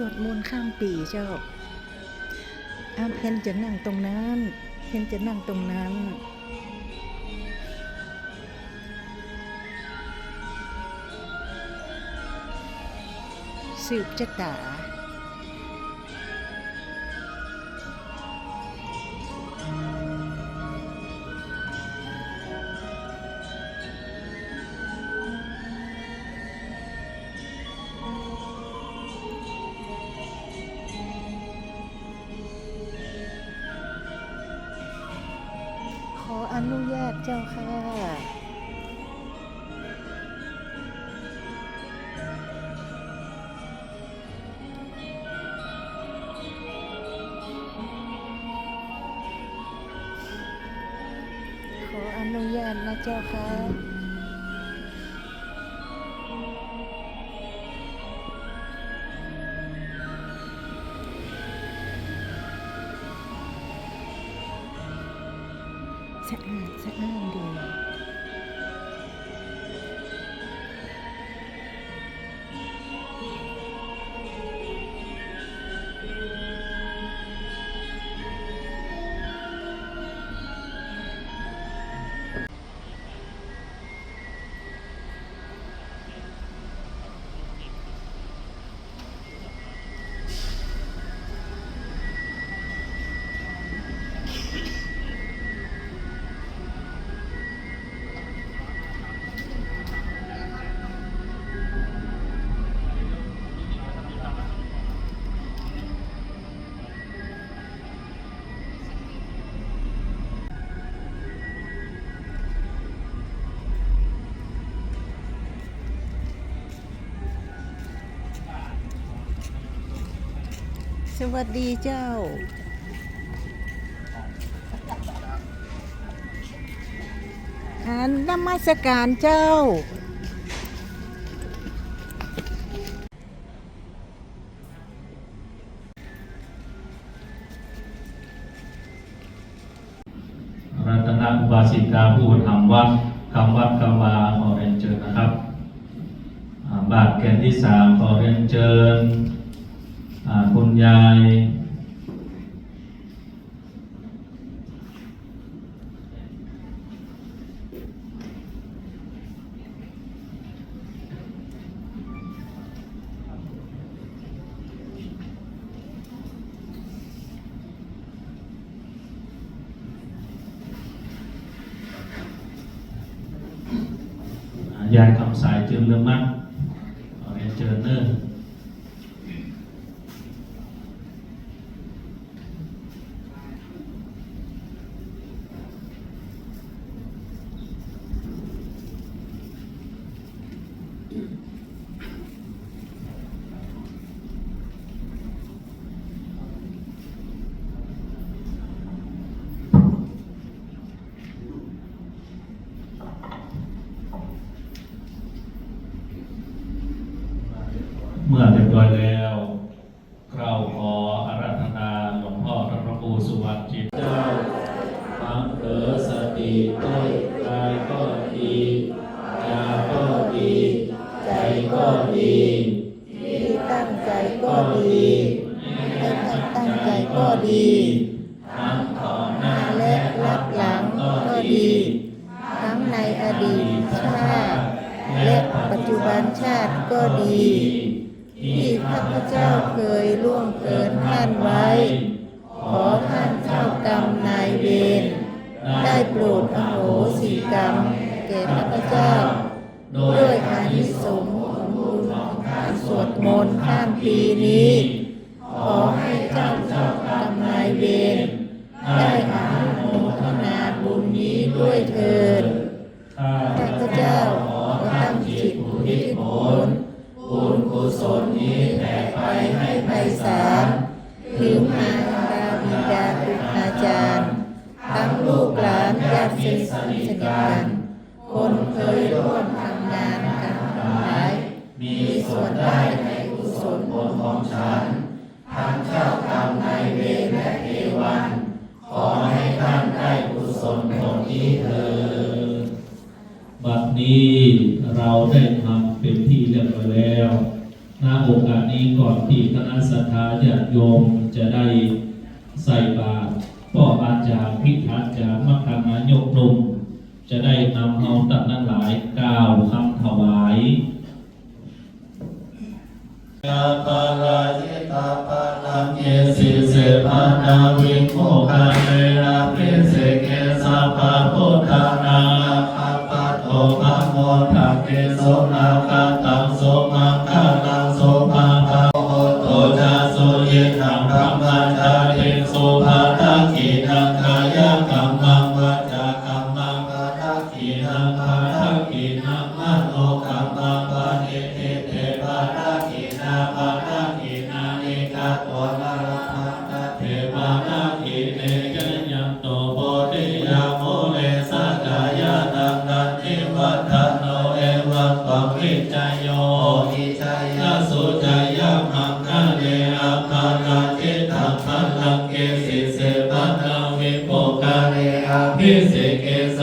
สวดมนต์ข้ามปีเจ้าอาเพนจะนั่งตรงนั้น เพนจะนั่งตรงนั้น สืบชะตา ญาตเจ้าค่ะ ขออนุญาตนะเจ้าค่ะ สะอาดสะอ้านดี สวัสดีเจ้า อันนมัสการเจ้า รัตนอุบาสิกาผู้ทำวัดคำวัดคำวาขอเรียนเชิญนะครับ บาทแกนที่สามขอเรียนเชิญอ่า คุณยายยายคำสายเจิมเรือมัดขอเรียนเชิญเนอร์เมื่อเรียบร้อยแล้วเราขออาราธนาหลวงพ่อพระพระครูสุวรรณจิตเจ้าฟังเถอสติ ด้วยกายก็ดียาก็ดี ใจก็ดี ที่ตั้งใจก็ดีให้ท่านตั้งใจก็ดีทั้งต่อหน้าและรับหลังก็ดี ทั้งในอดีตชาติ และปัจจุบันชาติก็ดี ที่ข้าพเจ้าเคยล่วงเกินท่านไว้ ขอท่านเจ้ากรรมนายเวร ได้โปรดอโหสิกรรมแก่ข้าพเจ้า ด้วยอานิสงส์ของบุญของการสวดมนต์ข้ามปีนี้ ขอให้เจ้าเจ้ากรรมนายเวรได้อาโมทนาบุญนี้ด้วยเถิดข้าพเจ้าขอตั้งจิตอุทิศผลบุญกุศลนี้แผ่ไปให้ไพศาลามญาติสนิทกันคนเคยร่วมทำงานกันหลาย มีส่วนได้ในกุศลผลของฉันทั้งเจ้ากรรมนายเวรและเอวัน ขอให้ท่านได้กุศลผลนี้เถิดบัดนี้เราได้ทำเป็นที่เรียบร้อยแล้วณโอกาสนี้ก่อนที่คณะสัทธาญาติโยมจะได้ใส่บาตร พ่ออาจารย์พิธาจารย์มัคคานายกนุ่มจะได้นำเอาตัดนั้นหลายกล่าวคำถวายยาปาลายตาปาลังเยสิเสปานาวิโคกา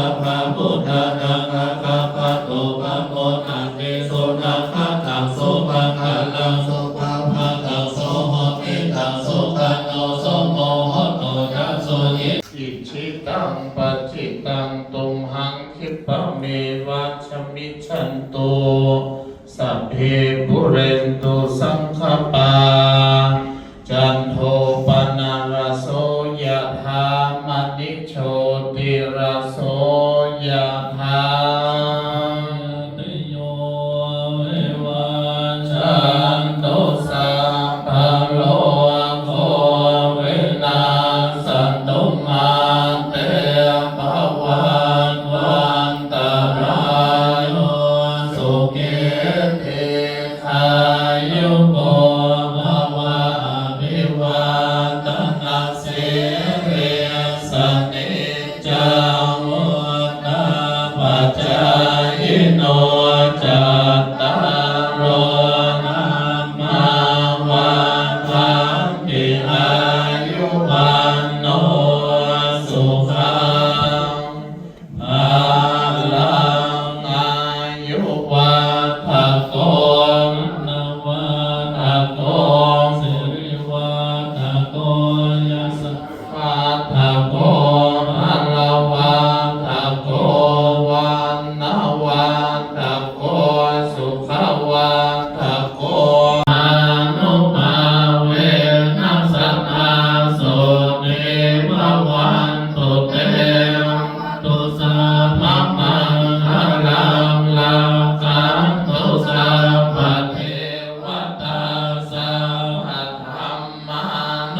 สัพพะพุทธานังอาคาะโตปะโมนังเโสนาคาตังโสภะคะลโสภะภะตังโสหะตตังโสภะโนโสโมหโตยัสโยิอิชิตังปฏิตังตุมหังคิปะเมวัชมิชันโตสัพเพปุเรนตุสังฆปา Amen.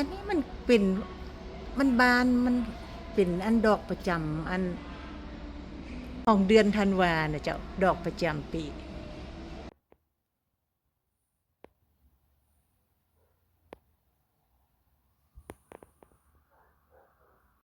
อันนี้มันเป็นมันบานมันเป็นอันดอกประจำอันของเดือนธันวาเนะเจ้าดอกประจำปี